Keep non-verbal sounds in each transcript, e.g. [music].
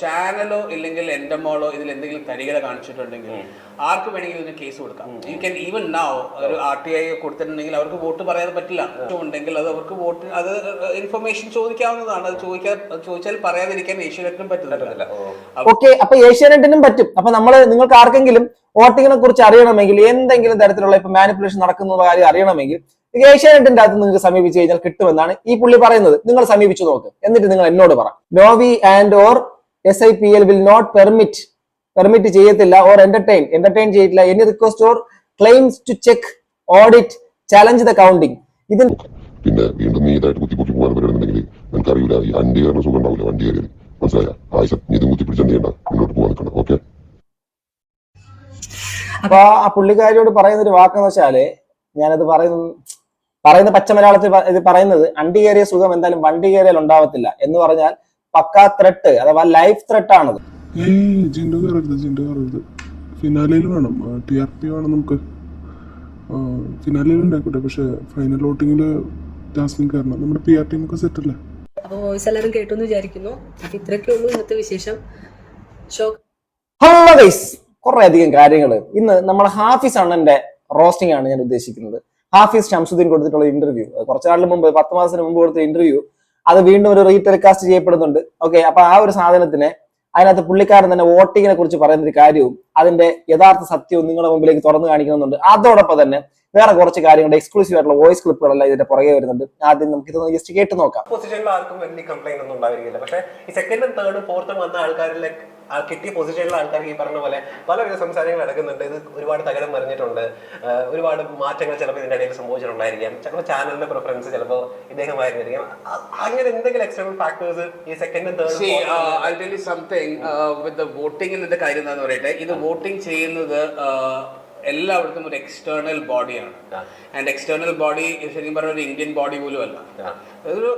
ചാനലോ ഇല്ലെങ്കിൽ എന്റെ മോളോ ഇതിൽ എന്തെങ്കിലും തരികട കാണിച്ചിട്ടുണ്ടെങ്കിൽ ആർക്ക് വേണമെങ്കിലും ഇതിന് കേസ് കൊടുക്കാം. യു ക്യാൻ ഈവൻ നൗ ഒരു ആർ ടി ഐ കൊടുത്തിട്ടുണ്ടെങ്കിൽ അവർക്ക് വോട്ട് പറയാൻ പറ്റില്ല. ഉണ്ടെങ്കിൽ അത് അവർക്ക് വോട്ട് അത് ഇൻഫർമേഷൻ ചോദിക്കാവുന്നതാണ്. അത് ചോദിക്കാൻ ചോദിച്ചാൽ പറയാതിരിക്കാൻ ഏഷ്യാനെറ്റിനും പറ്റുന്നില്ല ഓക്കെ അപ്പൊ ഏഷ്യാനെറ്റിനും പറ്റും. അപ്പൊ നമ്മൾ നിങ്ങൾക്ക് ആർക്കെങ്കിലും വോട്ടിങ്ങിനെ കുറിച്ച് അറിയണമെങ്കിൽ എന്തെങ്കിലും തരത്തിലുള്ള ഇപ്പൊ മാനിപ്പുലേഷൻ നടക്കുന്ന കാര്യം അറിയണമെങ്കിൽ ഏഷ്യാനെറ്റിന്റെ അകത്ത് നിങ്ങൾക്ക് സമീപിച്ചു കഴിഞ്ഞാൽ കിട്ടുമെന്നാണ് ഈ പുള്ളി പറയുന്നത്. നിങ്ങൾ സമീപിച്ചു നോക്ക്. എന്നിട്ട് നിങ്ങൾ എന്നോട് പറ. Novi and or S I P L will not permit permit ചെയ്യത്തില്ല ഓർ എന്റർടൈൻ എന്റർടൈൻ ചെയ്തിട്ടില്ല any request or claims to check audit challenge the counting ഇതിൽ പിന്നെ വീണ്ടും നീ ഇതായിട്ട് കുത്തിപ്പൊക്കി പോകാൻ പറ്റുന്നുണ്ടെങ്കിൽ എനിക്കറിയില്ല ഈ അണ്ടി കാരണം സുഖം ഉണ്ടാവില്ല വണ്ടി കയറി. മനസ്സിലായ? ആയിഷ നീ ഇത് കുത്തിപ്പിടിച്ചാൽ ചെയ്യണ്ട? മുന്നോട്ട് പോകാൻ നിൽക്കണം ഓക്കെ? അപ്പൊ ആ പുള്ളിക്കാരിയോട് പറയുന്ന ഒരു വാക്കെന്ന് വെച്ചാൽ ഞാനത് പറയുന്ന പറയുന്ന പച്ച മലയാളത്തിൽ പ- ഇത് പറയുന്നത് അണ്ടി കയറിയ സുഖം എന്തായാലും വണ്ടി കയറിയാൽ ഉണ്ടാവത്തില്ല എന്ന് പറഞ്ഞാൽ പക്കാ ത്രെട്ട് അഥവാ ലൈഫ് ത്രെട്ട് ആണത്. ജിൻഡു ജിൻഡോ കയറരുത് ജിൻഡോ കയറരുത് ഫിനാലയിൽ വേണം. ടി ആർ പി വേണം നമുക്ക്. ഫിനാലയിൽ ഉണ്ടായിക്കോട്ടെ പക്ഷെ ഫൈനൽ വോട്ടിങ്ങിൽ ജാസ്മിൻ കയറണം നമ്മുടെ പി ആർ ടീമൊക്കെ സെറ്റ് അല്ലേ? അപ്പോൾ വോയിസ് എല്ലാവരും കേട്ടു എന്ന് വിചാരിക്കുന്നു. അപ്പോൾ ഇത്രയൊക്കെ ഉള്ളൂ ഇന്നത്തെ വിശേഷം. ഷോ ഹലോ ഗൈസ് കുറേ അധികം കാര്യങ്ങൾ ഇന്ന് നമ്മുടെ ഹാഫിസ് അണ്ണന്റെ റോസ്റ്റിംഗ് ആണ് ഞാൻ ഉദ്ദേശിക്കുന്നത്. ഹാഫിസ് ഷംസുദ്ദീൻ കൊടുത്തിട്ടുള്ള ഇന്റർവ്യൂ കുറച്ചു നാളിന് മുമ്പ് പത്ത് മാസത്തിന് മുമ്പ് കൊടുത്ത ഇന്റർവ്യൂ അത് വീണ്ടും ഒരു റീടെലികാസ്റ്റ് ചെയ്യപ്പെടുന്നുണ്ട്. ഓക്കെ അപ്പൊ ആ ഒരു സാധനത്തിന് അതിനകത്ത് പുള്ളിക്കാരൻ തന്നെ വോട്ടിങ്ങിനെ കുറിച്ച് പറയുന്ന ഒരു കാര്യവും അതിന്റെ യഥാർത്ഥ സത്യവും നിങ്ങളുടെ മുമ്പിലേക്ക് തുറന്നു കാണിക്കുന്നുണ്ട്. അതോടൊപ്പം തന്നെ വേറെ കുറച്ച് കാര്യങ്ങളുടെ എക്സ്ക്ലൂസീവ് ആയിട്ടുള്ള വോയിസ് ക്ലിപ്പുകളെല്ലാം ഇതിന്റെ പുറകെ വരുന്നുണ്ട്. ആദ്യം നമുക്ക് ഇതൊന്ന് ജസ്റ്റ് കേട്ട് നോക്കാം. ആർക്കും വലിയ കംപ്ലൈന്റ് ഒന്നും ഉണ്ടായിരിക്കില്ല. പക്ഷേ ഈ സെക്കൻഡും തേർഡും ഫോർത്തും വന്ന ആൾക്കാരിലെ ആ കിട്ടിയ പൊസിഷനിലുള്ള ആൾക്കാർക്ക് ഈ പറഞ്ഞ പോലെ പലവിധ സംസാരങ്ങൾ നടക്കുന്നുണ്ട്. ഇത് ഒരുപാട് തകരം മറിഞ്ഞിട്ടുണ്ട്. ഒരുപാട് മാറ്റങ്ങൾ ചിലപ്പോൾ ഇതിന്റെ ഇടയിൽ സംഭവിച്ചിട്ടുണ്ടായിരിക്കാം. ചിലപ്പോൾ ചാനലിന്റെ പ്രിഫറൻസ് ചിലപ്പോൾ ഇദ്ദേഹമായിരുന്നിരിക്കാം അങ്ങനെ എന്തെങ്കിലും എക്സ്റ്റേണൽ ഫാക്ടേഴ്സ് ഈ സെക്കൻഡ് തേർഡ് സംതിങ് വിത്ത് വോട്ടിങ്ങിന്റെ കാര്യം എന്താന്ന് പറയട്ടെ? ഇത് വോട്ടിംഗ് ചെയ്യുന്നത് എല്ലാവർക്കും എല്ലായിടത്തും ഒരു എക്സ്റ്റേണൽ ബോഡിയാണ് ആൻഡ് എക്സ്റ്റേണൽ ബോഡി ശരിക്കും പറഞ്ഞ ഒരു ഇന്ത്യൻ ബോഡി പോലും അല്ല. ഒരു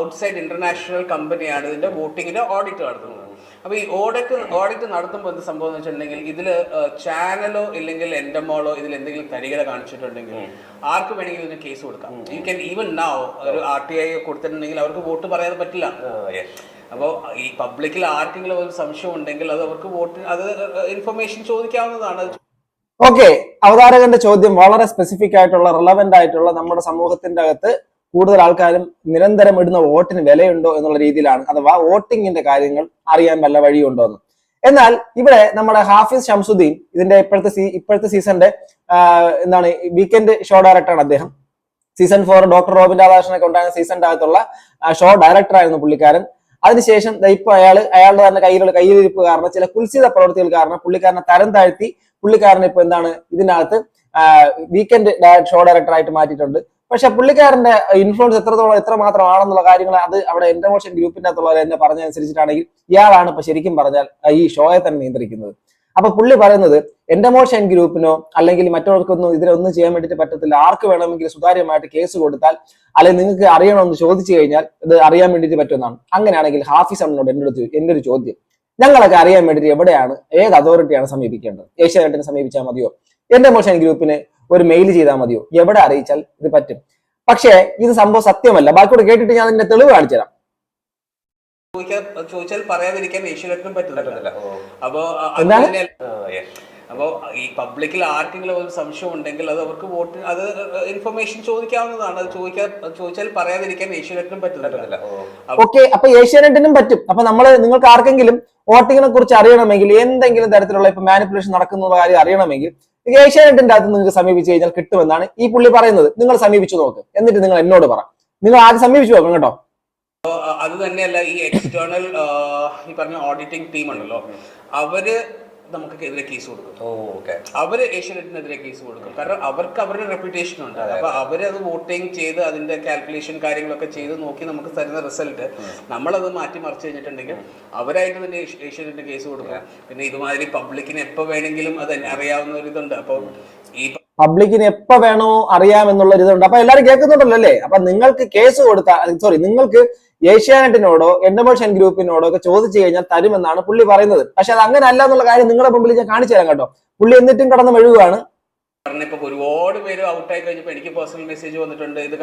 ഔട്ട്സൈഡ് ഇന്റർനാഷണൽ കമ്പനിയാണ് ഇതിന്റെ വോട്ടിങ്ങിന്റെ ഓഡിറ്റ് നടത്തുന്നത്. അപ്പൊ ഈ ഓഡിറ്റ് ഓഡിറ്റ് നടത്തുമ്പോൾ എന്ത് സംഭവം എന്ന് വെച്ചിട്ടുണ്ടെങ്കിൽ ഇതിൽ ചാനലോ ഇല്ലെങ്കിൽ എന്റെ മോളോ ഇതിൽ എന്തെങ്കിലും തരികട കാണിച്ചിട്ടുണ്ടെങ്കിൽ ആർക്ക് വേണമെങ്കിലും ഇതിന് കേസ് കൊടുക്കാം. യു ക്യാൻ ഈവൻ നൗ ഒരു ആർ ടി ഐ കൊടുത്തിട്ടുണ്ടെങ്കിൽ അവർക്ക് വോട്ട് പറയാതെ പറ്റില്ല. അപ്പോൾ ഈ പബ്ലിക്കിൽ ആർക്കെങ്കിലും ഒരു സംശയം ഉണ്ടെങ്കിൽ അത് അവർക്ക് വോട്ട് അത് ഇൻഫർമേഷൻ ചോദിക്കാവുന്നതാണ്. ഓക്കെ അവതാരകന്റെ ചോദ്യം വളരെ സ്പെസിഫിക് ആയിട്ടുള്ള റിലവന്റ് ആയിട്ടുള്ള നമ്മുടെ സമൂഹത്തിന്റെ അകത്ത് കൂടുതൽ ആൾക്കാരും നിരന്തരം ഇടുന്ന വോട്ടിന് വിലയുണ്ടോ എന്നുള്ള രീതിയിലാണ് അഥവാ വോട്ടിങ്ങിന്റെ കാര്യങ്ങൾ അറിയാൻ വല്ല വഴിയുണ്ടോ എന്ന് എന്നാൽ ഇവിടെ നമ്മുടെ ഹാഫിസ് ഷംസുദ്ദീൻ ഇതിന്റെ ഇപ്പോഴത്തെ സീ ഇപ്പോഴത്തെ സീസണിന്റെ എന്താണ് വീക്കെൻഡ് ഷോ ഡയറക്ടറാണ് അദ്ദേഹം. സീസൺ ഫോർ ഡോക്ടർ റോബിൻ രാധാകൃഷ്ണനൊക്കെ ഉണ്ടായിരുന്ന സീസണിന്റെ അകത്തുള്ള ഷോ ഡയറക്ടർ ആയിരുന്നു പുള്ളിക്കാരൻ. അതിനുശേഷം ഇപ്പൊ അയാൾ അയാളുടെ തന്നെ കയ്യിലുള്ള കയ്യിലിരിപ്പ് കാരണം ചില കുൽസിത പ്രവൃത്തികൾ കാരണം പുള്ളിക്കാരനെ തരം താഴ്ത്തി പുള്ളിക്കാരനെ ഇപ്പൊ എന്താണ് ഇതിനകത്ത് വീക്കെൻഡ് ഷോ ഡയറക്ടറായിട്ട് മാറ്റിയിട്ടുണ്ട്. പക്ഷെ പുള്ളിക്കാരന്റെ ഇൻഫ്ലുവൻസ് എത്രത്തോളം എത്ര മാത്രം ആണെന്നുള്ള കാര്യങ്ങൾ അത് അവിടെ എന്റെ മോഷൻ ഗ്രൂപ്പിന്റെ അകത്തുള്ളവർ എന്നെ പറഞ്ഞതനുസരിച്ചിട്ടാണെങ്കിൽ ഇയാളാണ് ഇപ്പൊ ശരിക്കും പറഞ്ഞാൽ ഈ ഷോയെ തന്നെ നിയന്ത്രിക്കുന്നത്. അപ്പൊ പുള്ളി പറയുന്നത് എന്റെ മോഷൻ ഗ്രൂപ്പിനോ അല്ലെങ്കിൽ മറ്റവർക്കൊന്നും ഇതിനൊന്നും ചെയ്യാൻ വേണ്ടിയിട്ട് പറ്റത്തില്ല. ആർക്ക് വേണമെങ്കിൽ സുതാര്യമായിട്ട് കേസ് കൊടുത്താൽ അല്ലെങ്കിൽ നിങ്ങൾക്ക് അറിയണമെന്ന് ചോദിച്ചു കഴിഞ്ഞാൽ ഇത് അറിയാൻ വേണ്ടിയിട്ട് പറ്റുമെന്നാണ്. അങ്ങനെയാണെങ്കിൽ ഹാഫിസ് അണ്ണനോട് എന്റെ അടുത്ത് എന്റെ ഒരു ചോദ്യം. ഞങ്ങളൊക്കെ അറിയാൻ വേണ്ടിയിട്ട് എവിടെയാണ് ഏത് അതോറിറ്റിയാണ് സമീപിക്കേണ്ടത്? ഏഷ്യാനെറ്റിനെ സമീപിച്ചാൽ മതിയോ? എന്റെ മോഷൻ ഗ്രൂപ്പിന് ഒരു മെയിൽ ചെയ്താൽ മതിയോ? എവിടെ അറിയിച്ചാൽ ഇത് പറ്റും. പക്ഷേ ഇത് സംഭവം സത്യമല്ല. ബാക്കിയോട് കേട്ടിട്ട് ഞാൻ അതിന്റെ തെളിവ് കാണിച്ചു തരാം. ചോദിച്ചാൽ പറയാതിരിക്കാൻ ഏഷ്യനെറ്റിനും പറ്റില്ല അപ്പോ? അപ്പോൾ ഈ പബ്ലിക്കിൽ ആർക്കെങ്കിലും ഒരു സംശയം ഉണ്ടെങ്കിൽ അത് അവർക്ക് വോട്ട് അത് ഇൻഫർമേഷൻ ചോദിക്കാവുന്നതാണ്. അത് ചോദിക്കാൻ ചോദിച്ചാൽ പറയാതിരിക്കാൻ ഏഷ്യാനെറ്റിനും പറ്റില്ല ഓക്കെ അപ്പൊ ഏഷ്യാനെറ്റിനും പറ്റും. അപ്പൊ നമ്മൾ നിങ്ങൾക്ക് ആർക്കെങ്കിലും വോട്ടിങ്ങിനെ കുറിച്ച് അറിയണമെങ്കിൽ എന്തെങ്കിലും തരത്തിലുള്ള ഇപ്പൊ മാനിപ്പുലേഷൻ നടക്കുന്ന കാര്യം അറിയണമെങ്കിൽ ഏഷ്യാനെറ്റിന്റെ അകത്ത് നിങ്ങൾക്ക് സമീപിച്ചു കഴിഞ്ഞാൽ കിട്ടുമെന്നാണ് ഈ പുള്ളി പറയുന്നത്. നിങ്ങൾ സമീപിച്ചു നോക്ക്. എന്നിട്ട് നിങ്ങൾ എന്നോട് പറ. നിങ്ങൾ ആദ്യം സമീപിച്ചു നോക്കണം കേട്ടോ. അത് തന്നെയല്ല ഈ എക്സ്റ്റേണൽ ഈ പറഞ്ഞ ഓഡിറ്റിംഗ് ടീം ഉണ്ടല്ലോ. അവർ നമുക്ക് എതിരെ കേസ് കൊടുക്കും. ഓക്കെ. അവർ ഏഷ്യനെറ്റിനെതിരെ കേസ് കൊടുക്കും. കാരണം അവർക്ക് അവരുടെ റെപ്യൂട്ടേഷൻ ഉണ്ട്. അപ്പൊ അവരത് വോട്ടിംഗ് ചെയ്ത് അതിന്റെ കാൽക്കുലേഷൻ കാര്യങ്ങളൊക്കെ ചെയ്ത് നോക്കി നമുക്ക് തരുന്ന റിസൾട്ട് നമ്മളത് മാറ്റി മറിച്ച് കഴിഞ്ഞിട്ടുണ്ടെങ്കിൽ അവരായിട്ട് തന്നെ ഏഷ്യ- ഏഷ്യനെറ്റിന് കേസ് കൊടുക്കും. പിന്നെ ഇതുമാതിരി പബ്ലിക്കിന് എപ്പോ വേണമെങ്കിലും അത് അറിയാവുന്ന ഒരു ഇതുണ്ട്. അപ്പൊ ഈ പബ്ലിക്കിന് എപ്പോ വേണോ അറിയാമെന്നുള്ള ഒരു ഇതുണ്ട് അപ്പൊ എല്ലാവരും കേൾക്കുന്നുണ്ടല്ലോ അല്ലേ? അപ്പൊ നിങ്ങൾക്ക് കേസ് കൊടുത്ത സോറി നിങ്ങൾക്ക് ഏഷ്യാനെറ്റിനോടോ എൻഡമോഷൻ ഗ്രൂപ്പിനോടോ ഒക്കെ ചോദിച്ചു കഴിഞ്ഞാൽ തരുമെന്നാണ് പുള്ളി പറയുന്നത്. പക്ഷെ അത് അങ്ങനെ അല്ല എന്നുള്ള കാര്യം നിങ്ങളുടെ മുമ്പിൽ ഞാൻ കാണിച്ചു തരാം കേട്ടോ. പുള്ളി എന്നിട്ടും കടന്ന് മെഴുകുകയാണ് ഇപ്പൊ ഒരുപാട് പേര് ഔട്ട് ആയി കഴിഞ്ഞപ്പോ എനിക്ക് പേഴ്സണൽ മെസ്സേജ് വന്നിട്ടുണ്ട്. ഇത്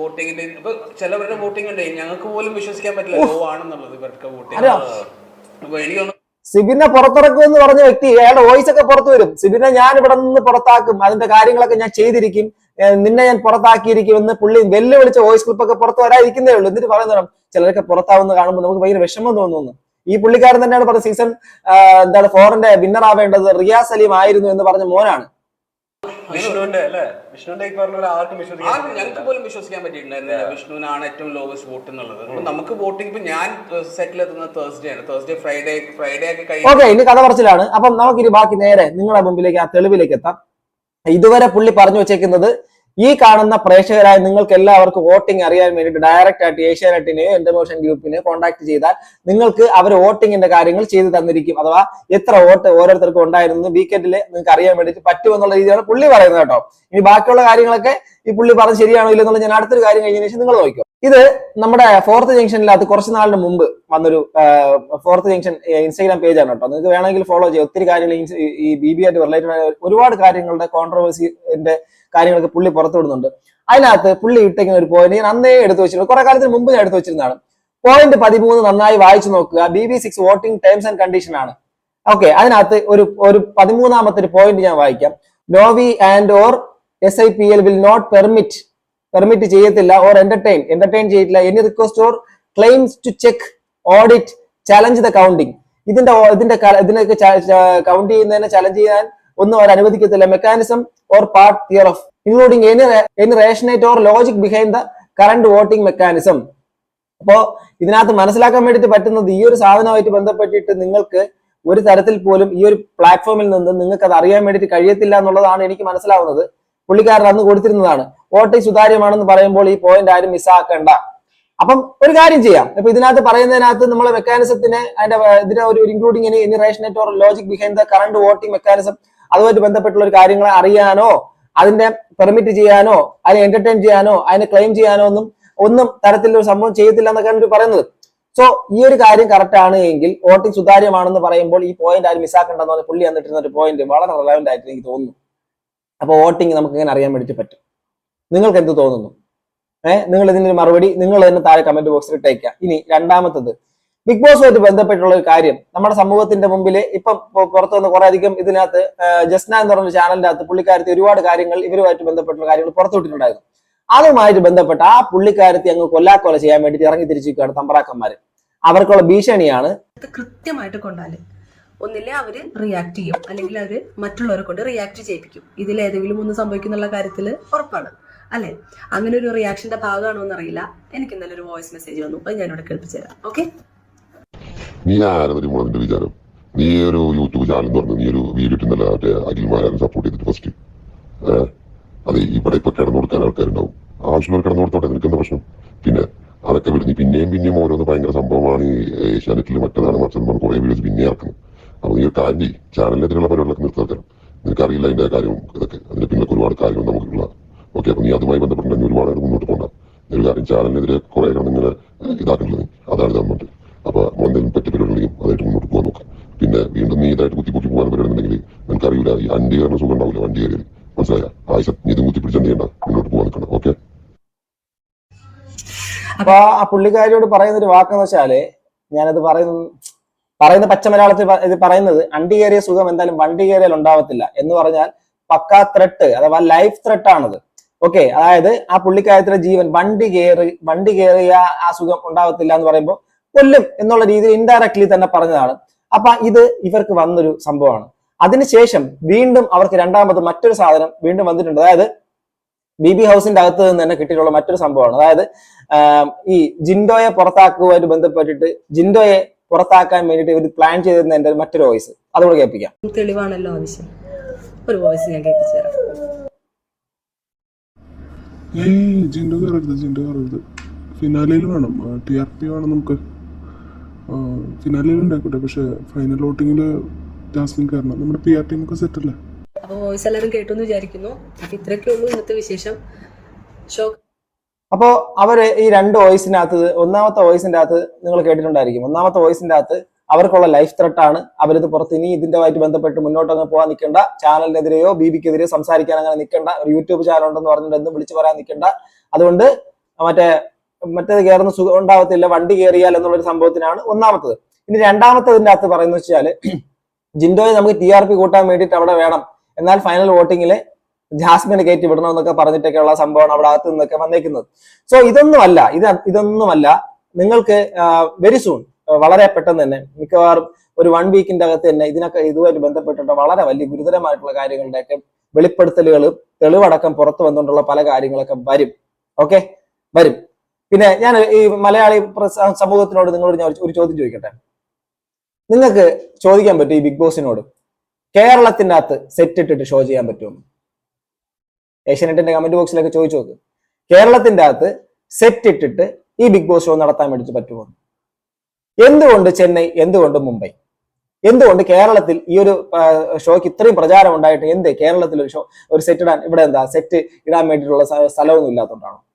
വോട്ടിങ്ങിന്റെ ഇപ്പൊ ചിലവരുടെ വോട്ടിംഗ് ഉണ്ട് ഞങ്ങൾക്ക് പോലും വിശ്വസിക്കാൻ പറ്റില്ല. ലോ ആണെന്നുള്ളത് ഇവർക്ക് വോട്ടിംഗ് അറിയാം. അപ്പൊ എനിക്ക് തോന്നുന്നു സിബിനെ പുറത്തിറക്കും എന്ന് പറഞ്ഞ വ്യക്തി അയാളുടെ വോയിസ് ഒക്കെ പുറത്തു വരും. സിബിനെ ഞാൻ ഇവിടെ നിന്ന് പുറത്താക്കും അതിന്റെ കാര്യങ്ങളൊക്കെ ഞാൻ ചെയ്തിരിക്കും നിന്നെ ഞാൻ പുറത്താക്കിയിരിക്കും എന്ന് പുള്ളി വെല്ലുവിളിച്ച വോയിസ് ക്ലിപ്പ് ഒക്കെ പുറത്തു വരാതിരിക്കുന്നേ ഉള്ളൂ. എന്നിട്ട് പറയുന്നതാണ് ചിലരൊക്കെ പുറത്താവുന്ന കാണുമ്പോൾ നമുക്ക് ഭയങ്കര വിഷമം തോന്നുന്നു. ഈ പുള്ളിക്കാരൻ തന്നെയാണ് പറഞ്ഞ സീസൺ എന്താണ് ഫോറിന്റെ വിന്നർ ആവേണ്ടത് റിയാസ് സലീം ആയിരുന്നു എന്ന് പറഞ്ഞ മോനാണ്. വിഷ്ണുവിന്റെ അല്ലേ? വിഷ്ണുവിന്റെ ഈ പറഞ്ഞ പോലെ ആർക്കും വിശ്വസിക്കാൻ ഞങ്ങൾക്ക്. പോലും വിശ്വസിക്കാൻ പറ്റിയിട്ടുണ്ടായിരുന്നില്ല. വിഷ്ണുവിനാണ് ഏറ്റവും ലോവസ്റ്റ് വോട്ട് എന്നുള്ളത്. അപ്പൊ നമുക്ക് വോട്ടിംഗ് ഇപ്പൊ ഞാൻ സെറ്റിൽ എത്തുന്നത് തേഴ്സ്ഡേ ആണ്. തേഴ്സ്ഡേ ഫ്രൈഡേ ഫ്രൈഡേ ഒക്കെ കഴിഞ്ഞ് ഓക്കെ ഇനി കഥ പറച്ചിലാണ്. അപ്പം നമുക്കിനി ബാക്കി നേരെ നിങ്ങളുടെ മുമ്പിലേക്ക് ആ തെളിവിലേക്ക് എത്താം. ഇതുവരെ പുള്ളി പറഞ്ഞു വെച്ചേക്കുന്നത് ഈ കാണുന്ന പ്രേക്ഷകരായ നിങ്ങൾക്ക് എല്ലാവർക്കും വോട്ടിംഗ് അറിയാൻ വേണ്ടിയിട്ട് ഡയറക്റ്റ് ആയിട്ട് ഏഷ്യാനെറ്റിനെയോ എന്റെ മോഷൻ ഗ്രൂപ്പിനെയോ കോൺടാക്ട് ചെയ്താൽ നിങ്ങൾക്ക് അവർ വോട്ടിങ്ങിന്റെ കാര്യങ്ങൾ ചെയ്തു തന്നിരിക്കും. അഥവാ എത്ര വോട്ട് ഓരോരുത്തർക്കും ഉണ്ടായിരുന്നു വീക്കെൻഡിൽ നിങ്ങൾക്ക് അറിയാൻ വേണ്ടിയിട്ട് പറ്റുമെന്നുള്ള രീതിയാണ് പുള്ളി പറയുന്നത് കേട്ടോ. ഇനി ബാക്കിയുള്ള കാര്യങ്ങളൊക്കെ ഈ പുള്ളി പറഞ്ഞ് ശരിയാണോ ഇല്ലെന്നുള്ള ഞാൻ അടുത്തൊരു കാര്യം കഴിഞ്ഞ ശേഷം നിങ്ങൾ നോക്കും ഇത് നമ്മുടെ ഫോർത്ത് ജംഗ്ഷനിൽ അത് കുറച്ച് നാളിന് മുമ്പ് വന്നൊരു ഫോർത്ത് ജംഗ്ഷൻ ഇൻസ്റ്റാഗ്രാം പേജാണ് കേട്ടോ. നിങ്ങൾക്ക് വേണമെങ്കിൽ ഫോളോ ചെയ്യാം. ഒത്തിരി കാര്യങ്ങൾ ഈ ബി ബി ആയിട്ട് റിലേറ്റഡ് ആയ ഒരുപാട് കാര്യങ്ങളുടെ കോൺട്രവേഴ്സിന്റെ കാര്യങ്ങളൊക്കെ പുള്ളി പുറത്തുവിടുന്നുണ്ട്. അതിനകത്ത് പുള്ളി ഇട്ടേക്കുന്ന ഒരു പോയിന്റ് ഞാൻ അന്നേ എടുത്തു വെച്ചിരുന്നു കുറെ കാലത്തിന് മുമ്പ് ഞാൻ എടുത്തു വെച്ചിരുന്നതാണ്. പോയിന്റ് പതിമൂന്ന് നന്നായി വായിച്ചു നോക്കുക. B B six voting terms and condition ആണ്. ഓക്കെ അതിനകത്ത് ഒരു ഒരു പതിമൂന്നാമത്തെ ഒരു പോയിന്റ് ഞാൻ വായിക്കാം. No way and or S I P L will not permit permit ചെയ്യത്തില്ല ഓർ എന്റർടൈൻ എന്റർടൈൻ ചെയ്യത്തില്ല. Any request or claims to check audit challenge the counting ഇതിന്റെ ഇതിന്റെ ഇതിനൊക്കെ കൗണ്ട് ചെയ്യുന്നതിനെ ചലഞ്ച് ചെയ്യാൻ ഒന്നും അവർ അനുവദിക്കത്തില്ല. Mechanism or part thereof including any any rationale or logic behind the current voting mechanism അപ്പോ ഇതിനകത്ത് മനസ്സിലാക്കാൻ വേണ്ടിയിട്ട് പറ്റുന്നത് ഈ ഒരു സാധനമായിട്ട് ബന്ധപ്പെട്ടിട്ട് നിങ്ങൾക്ക് ഒരു തരത്തിൽ പോലും ഈ ഒരു പ്ലാറ്റ്ഫോമിൽ നിന്ന് നിങ്ങൾക്ക് അത് അറിയാൻ വേണ്ടിയിട്ട് കഴിയത്തില്ല എന്നുള്ളതാണ് എനിക്ക് മനസ്സിലാവുന്നത്. പുള്ളിക്കാരൻ അന്ന് കൊടുത്തിരുന്നതാണ്. വോട്ടിംഗ് സുതാര്യമാണെന്ന് പറയുമ്പോൾ ഈ പോയിന്റ് ആരും മിസ്സാക്കണ്ട അപ്പം ഒരു കാര്യം ചെയ്യാം. ഇപ്പൊ ഇതിനകത്ത് പറയുന്നതിനകത്ത് നമ്മളെ മെക്കാനിസത്തിന് അതിന്റെ ഇതിനെ ഒരു including any any rationale or logic behind the current voting mechanism അതുമായിട്ട് ബന്ധപ്പെട്ടുള്ള ഒരു കാര്യങ്ങളെ അറിയാനോ അതിന്റെ പെർമിറ്റ് ചെയ്യാനോ അതിനെ എന്റർടൈൻ ചെയ്യാനോ അതിനെ ക്ലെയിം ചെയ്യാനോ ഒന്നും ഒന്നും തരത്തിലൊരു സംഭവം ചെയ്യത്തില്ല എന്നൊക്കെയാണ് ഇവർ പറയുന്നത്. സോ ഈ ഒരു കാര്യം കറക്റ്റ് ആണ് എങ്കിൽ വോട്ടിംഗ് സുതാര്യമാണെന്ന് പറയുമ്പോൾ ഈ പോയിന്റ് ആരും മിസ്സാക്കണ്ടെന്ന് പറഞ്ഞ പുള്ളി വന്നിട്ടിരുന്ന ഒരു പോയിന്റ് വളരെ റിലവന്റ് ആയിട്ട് എനിക്ക് തോന്നുന്നു. അപ്പൊ വോട്ടിംഗ് നമുക്ക് ഇങ്ങനെ അറിയാൻ വേണ്ടിയിട്ട് പറ്റും? നിങ്ങൾക്ക് എന്ത് തോന്നുന്നു? ഏഹ് നിങ്ങൾ ഇതിന്റെ മറുപടി നിങ്ങൾ തന്നെ താഴെ കമന്റ് ബോക്സിൽ ഇട്ടേക്കുക ഇനി രണ്ടാമത്തത് ബിഗ് ബോസുമായിട്ട് ബന്ധപ്പെട്ടുള്ള ഒരു കാര്യം. നമ്മുടെ സമൂഹത്തിന്റെ മുമ്പിൽ ഇപ്പം പുറത്തു വന്ന് കുറെ അധികം ഇതിനകത്ത് ജസ്ന എന്ന് പറഞ്ഞ ചാനലിന്റെ അകത്ത് പുള്ളിക്കാരത്തി ഒരുപാട് കാര്യങ്ങൾ ഇവരുമായിട്ട് ബന്ധപ്പെട്ടുള്ള കാര്യങ്ങൾ പുറത്തുവിട്ടിട്ടുണ്ടായിരുന്നു. അതുമായിട്ട് ബന്ധപ്പെട്ട ആ പുള്ളിക്കാരത്തി അങ്ങ് കൊല്ലാക്കൊല ചെയ്യാൻ വേണ്ടി ഇറങ്ങി തിരിച്ചിരിക്കുകയാണ് തമ്പ്രാക്കന്മാര്. അവർക്കുള്ള ഭീഷണിയാണ് കൃത്യമായിട്ട് കൊണ്ടാൽ ഒന്നില്ലേ അവർ റിയാക്ട് ചെയ്യും. അല്ലെങ്കിൽ അവർ മറ്റുള്ളവരെ കൊണ്ട് റിയാക്ട് ചെയ്യിപ്പിക്കും. ഇതിൽ ഏതെങ്കിലും ഒന്ന് സംഭവിക്കുന്നുള്ള കാര്യത്തിൽ ഉറപ്പാണ്. അല്ലെ? അങ്ങനെ ഒരു റിയാക്ഷന്റെ ഭാഗമാണോ എന്നറിയില്ല. എനിക്ക് ഇന്നലെ ഒരു വോയിസ് മെസ്സേജ് വന്നു. അത് ഞാനിവിടെ കേൾപ്പിച്ചു തരാം ഓക്കെ നീ ആരെന്ന് വരുമ്പോൾ നിന്റെ വിചാരം? നീ ഒരു യൂട്യൂബ് ചാനൽ തുറന്ന് നീ ഒരു വീഡിയോ ഇട്ടുന്നല്ല മറ്റേ അഖിൽമാരെ സപ്പോർട്ട് ചെയ്തിട്ട് ഫസ്റ്റ് അത് ഇവിടെ ഇപ്പൊ കിടന്നു കൊടുക്കാൻ ആൾക്കാരുണ്ടാവും. ആവശ്യമുള്ള കിടന്നു കൊടുത്തോട്ടെ നിനക്ക് എന്താ പ്രശ്നം? പിന്നെ അതൊക്കെ വിടുന്നു. പിന്നെയും പിന്നെയും ഓരോന്ന് ഭയങ്കര സംഭവമാണ് ഈ ഏഷ്യാനെറ്റിൽ മറ്റേതാണ് മറ്റൊന്ന് പറഞ്ഞു കുറെ വീഡിയോസ് പിന്നെ ഇറക്കുന്നത് അപ്പൊ നീ കാര്യം ചാനലിനെതിരെയുള്ള പരിപാടികളൊക്കെ നിർത്തണം നിനക്കറിയില്ല അതിന്റെ കാര്യവും ഇതൊക്കെ. അതിന്റെ പിന്നൊക്കെ ഒരുപാട് കാര്യങ്ങൾ നമുക്കുള്ള. ഓക്കെ അപ്പൊ നീ അതുമായി ബന്ധപ്പെട്ടുണ്ടെങ്കിൽ ഒരുപാട് മുന്നോട്ട് പോകണ്ട നീ ഒരു കാര്യം ചാനലിനെതിരെ കുറെ ഇങ്ങനെ ഇതാക്കുന്നത്. അതാണ് ഗവൺമെന്റ് അപ്പൊ എന്തെങ്കിലും അതായിട്ട് മുന്നോട്ട് പോകാൻ നോക്കാം. പിന്നെ വീണ്ടും നീ ഇതായിട്ട് കുത്തി കുത്തി പോകാൻ പരിപാടിയുണ്ടെങ്കിൽ നിനക്കറിയില്ല ഈ അണ്ടി സുഖം ഉണ്ടാവില്ല വണ്ടി കയറി മനസ്സിലായ ആയിഷ നീ ഇതും കുത്തി പിടിച്ചാൽ ചെയ്യണ്ട? മുന്നോട്ട് പോകാൻ നിൽക്കണം. ഓക്കെ? അപ്പൊ ആ പുള്ളിക്കാരിയോട് പറയുന്ന ഒരു വാക്കെന്ന് വെച്ചാൽ ഞാനത് പറയുന്ന പറയുന്ന പച്ച മലയാളത്തിൽ ഇത് പറയുന്നത് അണ്ടി കയറിയ സുഖം എന്തായാലും വണ്ടി കയറിയാൽ ഉണ്ടാവത്തില്ല എന്ന് പറഞ്ഞാൽ പക്കാ ത്രെട്ട് അഥവാ ലൈഫ് ത്രെട്ട് ആണത്. ഓക്കെ? അതായത് ആ പുള്ളിക്കാരത്തിന്റെ ജീവൻ വണ്ടി കയറി വണ്ടി കയറിയ ആ സുഖം ഉണ്ടാവത്തില്ല എന്ന് പറയുമ്പോൾ കൊല്ലും എന്നുള്ള രീതിയിൽ ഇൻഡയറക്ട്ലി തന്നെ പറഞ്ഞതാണ്. അപ്പൊ ഇത് ഇവർക്ക് വന്നൊരു സംഭവമാണ്. അതിനുശേഷം വീണ്ടും അവർക്ക് രണ്ടാമത് മറ്റൊരു സാധനം വീണ്ടും വന്നിട്ടുണ്ട്. അതായത് ബി ബി ഹൗസിന്റെ അകത്ത് നിന്ന് തന്നെ കിട്ടിയിട്ടുള്ള മറ്റൊരു സംഭവമാണ്. അതായത് ഈ ജിൻഡോയെ പുറത്താക്കുമായിട്ട് ബന്ധപ്പെട്ടിട്ട് ജിൻഡോയെ പുറത്താക്കാൻ വേണ്ടിയിട്ട് ഇവർ പ്ലാൻ ചെയ്തിരുന്ന ചെയ്തിരുന്നതിന്റെ മറ്റൊരു വോയിസ് അതുകൂടെ കേൾപ്പിക്കാം. തെളിവാണല്ലോ ആവശ്യം. ഒരു വോയിസ് ഞാൻ കേൾപ്പിച്ചു തരാം. ജിൻഡോ കയറരുത് ജിൻഡോ കയറരുത് ഫിനാലയിൽ വേണം. ടി ആർ പി വേണം നമുക്ക്. ഫിനാലയിൽ ഉണ്ടായിക്കോട്ടെ പക്ഷെ ഫൈനൽ വോട്ടിങ്ങിൽ ജാസ്മിൻ കാരണം നമ്മുടെ പി ആർ ടീമൊക്കെ സെറ്റ് അല്ലേ? വോയിസ് എല്ലാവരും കേട്ടു എന്ന് വിചാരിക്കുന്നു. അപ്പൊ ഇത്രയൊക്കെ ഉള്ളൂ ഇന്നത്തെ വിശേഷം. ഷോ അപ്പോ അവർ ഈ രണ്ട് വോയിസിന്റെ അകത്ത് ഒന്നാമത്തെ വോയിസിന്റെ അകത്ത് നിങ്ങൾ കേട്ടിട്ടുണ്ടായിരിക്കും. ഒന്നാമത്തെ വോയിസിന്റെ അകത്ത് അവർക്കുള്ള ലൈഫ് ത്രെട്ടാണ് അവരിത് പുറത്ത് ഇനി ഇതിന്റെ ഇതിന്റെതായിട്ട് ബന്ധപ്പെട്ട് മുന്നോട്ട് അങ്ങ് പോകാൻ നിൽക്കേണ്ട ചാനലിനെതിരെയോ ബീബിക്കെതിരെയോ സംസാരിക്കാൻ അങ്ങനെ നിൽക്കേണ്ട ഒരു യൂട്യൂബ് ചാനൽ ഉണ്ടെന്ന് പറഞ്ഞിട്ട് എന്തും വിളിച്ചു പറയാൻ നിൽക്കേണ്ട അതുകൊണ്ട് മറ്റേ മറ്റേത് കയറുന്ന സുഖം ഉണ്ടാവത്തില്ല വണ്ടി കയറിയാൽ എന്നുള്ളൊരു സംഭവത്തിനാണ് ഒന്നാമത്തത്. ഇനി രണ്ടാമത്തതിന്റെ അകത്ത് പറയുന്നത് വെച്ചാൽ [clears throat] ജിൻഡോയെ നമുക്ക് ടി ആർ പി കൂട്ടാൻ വേണ്ടിയിട്ട് അവിടെ വേണം. എന്നാൽ ഫൈനൽ വോട്ടിങ്ങിൽ ജാസ്മിനെ കയറ്റി വിടണം എന്നൊക്കെ പറഞ്ഞിട്ടൊക്കെയുള്ള സംഭവമാണ് അവിടെ അകത്ത് നിന്നൊക്കെ വന്നേക്കുന്നത്. സോ ഇതൊന്നുമല്ല ഇത് ഇതൊന്നുമല്ല. നിങ്ങൾക്ക് വെരി സൂൺ വളരെ പെട്ടെന്ന് തന്നെ മിക്കവാറും ഒരു വൺ വീക്കിന്റെ അകത്ത് തന്നെ ഇതിനൊക്കെ ഇതുമായിട്ട് ബന്ധപ്പെട്ടിട്ട് വളരെ വലിയ ഗുരുതരമായിട്ടുള്ള കാര്യങ്ങളുടെയൊക്കെ വെളിപ്പെടുത്തലുകൾ തെളിവടക്കം പുറത്തു വന്നുകൊണ്ടുള്ള പല കാര്യങ്ങളൊക്കെ വരും. ഓക്കെ വരും. പിന്നെ ഞാൻ ഈ മലയാളി സമൂഹത്തിനോട് നിങ്ങളോട് ഞാൻ ഒരു- ചോദ്യം ചോദിക്കട്ടെ? നിങ്ങൾക്ക് ചോദിക്കാൻ പറ്റും ഈ ബിഗ് ബോസിനോട്. കേരളത്തിന്റെ അകത്ത് സെറ്റ് ഇട്ടിട്ട് ഷോ ചെയ്യാൻ പറ്റുമോ? ഏഷ്യാനെറ്റിന്റെ കമന്റ് ബോക്സിലൊക്കെ ചോദിച്ചു നോക്ക്. കേരളത്തിന്റെ അകത്ത് സെറ്റ് ഇട്ടിട്ട് ഈ ബിഗ് ബോസ് ഷോ നടത്താൻ വേണ്ടിയിട്ട് പറ്റുമോ? എന്തുകൊണ്ട് ചെന്നൈ എന്തുകൊണ്ട് മുംബൈ? എന്തുകൊണ്ട് കേരളത്തിൽ ഈ ഒരു ഷോയ്ക്ക് ഇത്രയും പ്രചാരം ഉണ്ടായിട്ട് എന്ത്? കേരളത്തിൽ ഒരു ഷോ ഒരു സെറ്റ് ഇടാൻ ഇവിടെ എന്താ സെറ്റ് ഇടാൻ വേണ്ടിയിട്ടുള്ള സ്ഥ- സ്ഥലമൊന്നും ഇല്ലാത്തതുകൊണ്ടാണോ?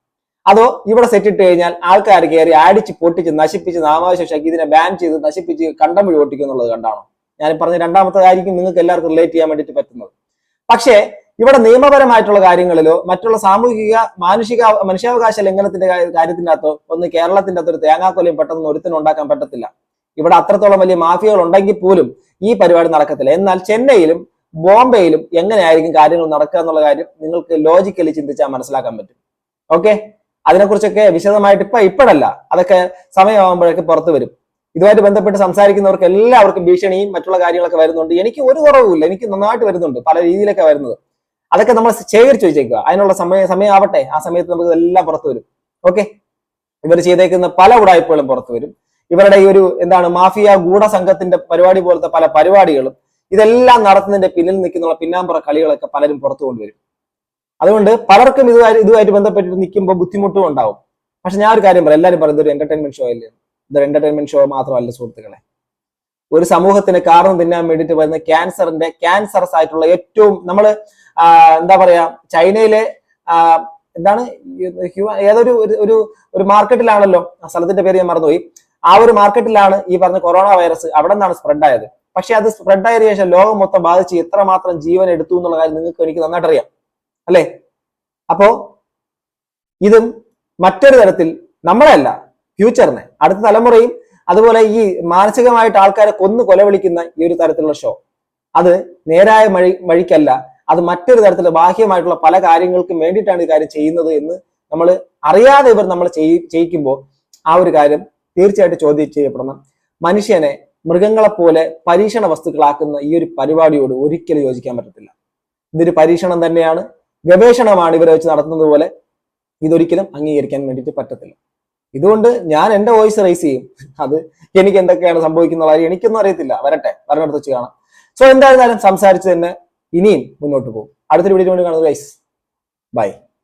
അതോ ഇവിടെ സെറ്റ് ഇട്ട് കഴിഞ്ഞാൽ ആൾക്കാർ കയറി അടിച്ച് പൊട്ടിച്ച് നശിപ്പിച്ച് നാമാവശേഷമാക്കി ഇതിനെ ബാൻ ചെയ്ത് നശിപ്പിച്ച് കണ്ടം ഓട്ടിക്കും എന്നുള്ളത് കണ്ടാണോ? ഞാൻ പറഞ്ഞ രണ്ടാമത്തേതായിരിക്കും നിങ്ങൾക്ക് എല്ലാവർക്കും റിലേറ്റ് ചെയ്യാൻ വേണ്ടിയിട്ട് പറ്റുന്നത്. പക്ഷേ ഇവിടെ നിയമപരമായിട്ടുള്ള കാര്യങ്ങളിലോ മറ്റുള്ള സാമൂഹിക മാനുഷിക മനുഷ്യാവകാശ ലംഘനത്തിന്റെ കാര്യ- കാര്യത്തിന്റെ അകത്തോ ഒന്ന് കേരളത്തിന്റെ അകത്തൊരു തേങ്ങാക്കൊലയും പെട്ടെന്ന് ഒരുത്തിനും ഉണ്ടാക്കാൻ പറ്റത്തില്ല. ഇവിടെ അത്രത്തോളം വലിയ മാഫിയകൾ ഉണ്ടെങ്കിൽ പോലും ഈ പരിപാടി നടക്കത്തില്ല. എന്നാൽ ചെന്നൈയിലും ബോംബെയിലും എങ്ങനെയായിരിക്കും കാര്യങ്ങൾ നടക്കുക എന്നുള്ള കാര്യം നിങ്ങൾക്ക് ലോജിക്കലി ചിന്തിച്ചാൽ മനസ്സിലാക്കാൻ പറ്റും. ഓക്കെ അതിനെക്കുറിച്ചൊക്കെ വിശദമായിട്ട് ഇപ്പൊ ഇപ്പോഴല്ല. അതൊക്കെ സമയമാകുമ്പോഴൊക്കെ പുറത്തു വരും. ഇതുമായിട്ട് ബന്ധപ്പെട്ട് സംസാരിക്കുന്നവർക്ക് എല്ലാവർക്കും ഭീഷണിയും മറ്റുള്ള കാര്യങ്ങളൊക്കെ വരുന്നുണ്ട്. എനിക്ക് ഒരു കുറവുമില്ല. എനിക്ക് നന്നായിട്ട് വരുന്നുണ്ട്. പല രീതിയിലൊക്കെ വരുന്നത്. അതൊക്കെ നമ്മൾ ശേഖരിച്ചു വെച്ചേക്കുക. അതിനുള്ള സമയ സമയമാവട്ടെ. ആ സമയത്ത് നമുക്ക് ഇതെല്ലാം പുറത്തു വരും. ഓക്കെ? ഇവർ ചെയ്തേക്കുന്ന പല ഉടായ്പകളും പുറത്തു വരും. ഇവരുടെ ഈ ഒരു എന്താണ് മാഫിയ ഗൂഢസംഘത്തിന്റെ പരിപാടി പോലത്തെ പല പരിപാടികളും ഇതെല്ലാം നടത്തുന്നതിന്റെ പിന്നിൽ നിൽക്കുന്ന പിന്നാമ്പുറ കളികളൊക്കെ പലരും പുറത്തു കൊണ്ടുവരും. അതുകൊണ്ട് പലർക്കും ഇത് ഇതുമായിട്ട് ബന്ധപ്പെട്ട് നിൽക്കുമ്പോൾ ബുദ്ധിമുട്ടും ഉണ്ടാവും. പക്ഷെ ഞാൻ ഒരു കാര്യം പറയാം. എല്ലാവരും പറയുന്നത് ഒരു എന്റർടൈൻമെന്റ് ഷോ അല്ലേ? ഇതൊരു എന്റർടൈൻമെന്റ് ഷോ മാത്രമല്ല സുഹൃത്തുക്കളെ. ഒരു സമൂഹത്തിന് കാരണം തിന്നാൻ വേണ്ടിയിട്ട് വരുന്ന ക്യാൻസറിന്റെ ക്യാൻസറസ് ആയിട്ടുള്ള ഏറ്റവും നമ്മൾ എന്താ പറയാ ചൈനയിലെ എന്താണ് ഏതൊരു ഒരു- ഒരു ഒരു മാർക്കറ്റിലാണല്ലോ ആ സ്ഥലത്തിന്റെ പേര് ഞാൻ മറന്നുപോയി. ആ ഒരു മാർക്കറ്റിലാണ് ഈ പറഞ്ഞ കൊറോണ വൈറസ് അവിടെ നിന്നാണ് സ്പ്രെഡ് ആയത് പക്ഷെ അത് സ്പ്രെഡ് ആയതിനു ശേഷം ലോകം മൊത്തം ബാധിച്ച് എത്രമാത്രം ജീവൻ എടുത്തു എന്നുള്ള കാര്യം നിങ്ങൾക്ക് എനിക്ക് നന്നായിട്ട് അറിയാം അല്ലേ? അപ്പോ ഇതും മറ്റൊരു തരത്തിൽ നമ്മളെയല്ല ഫ്യൂച്ചറിനെ അടുത്ത തലമുറയും അതുപോലെ ഈ മാനസികമായിട്ട് ആൾക്കാരെ കൊന്നു കൊലവിളിക്കുന്ന ഈ ഒരു തരത്തിലുള്ള ഷോ അത് നേരായ വഴി വഴിക്കല്ല അത് മറ്റൊരു തരത്തിൽ ബാഹ്യമായിട്ടുള്ള പല കാര്യങ്ങൾക്കും വേണ്ടിയിട്ടാണ് ഈ കാര്യം ചെയ്യുന്നത് എന്ന് നമ്മൾ അറിയാതെ ഇവർ നമ്മൾ ചെയ്യിക്കുമ്പോൾ ആ ഒരു കാര്യം തീർച്ചയായിട്ടും ചോദ്യം ചെയ്യപ്പെടണം. മനുഷ്യനെ മൃഗങ്ങളെപ്പോലെ പരീക്ഷണ വസ്തുക്കളാക്കുന്ന ഈ ഒരു പരിപാടിയോട് ഒരിക്കലും യോജിക്കാൻ പറ്റത്തില്ല. ഇതൊരു പരീക്ഷണം തന്നെയാണ്. ഗവേഷണമാണ് ഇവരെ വെച്ച് നടത്തുന്നത് പോലെ ഇതൊരിക്കലും അംഗീകരിക്കാൻ വേണ്ടിയിട്ട് പറ്റത്തില്ല. ഇതുകൊണ്ട് ഞാൻ എന്റെ വോയിസ് റേസ് ചെയ്യും. അത് എനിക്ക് എന്തൊക്കെയാണ് സംഭവിക്കുന്ന കാര്യം എനിക്കൊന്നും അറിയത്തില്ല. വരട്ടെ വരണടുത്ത് വെച്ച് കാണാം. സോ എന്തായിരുന്നാലും സംസാരിച്ച് തന്നെ ഇനിയും മുന്നോട്ട് പോകും. അടുത്തൊരു വീഡിയോ കാണുന്നത് ഗൈസ് ബൈ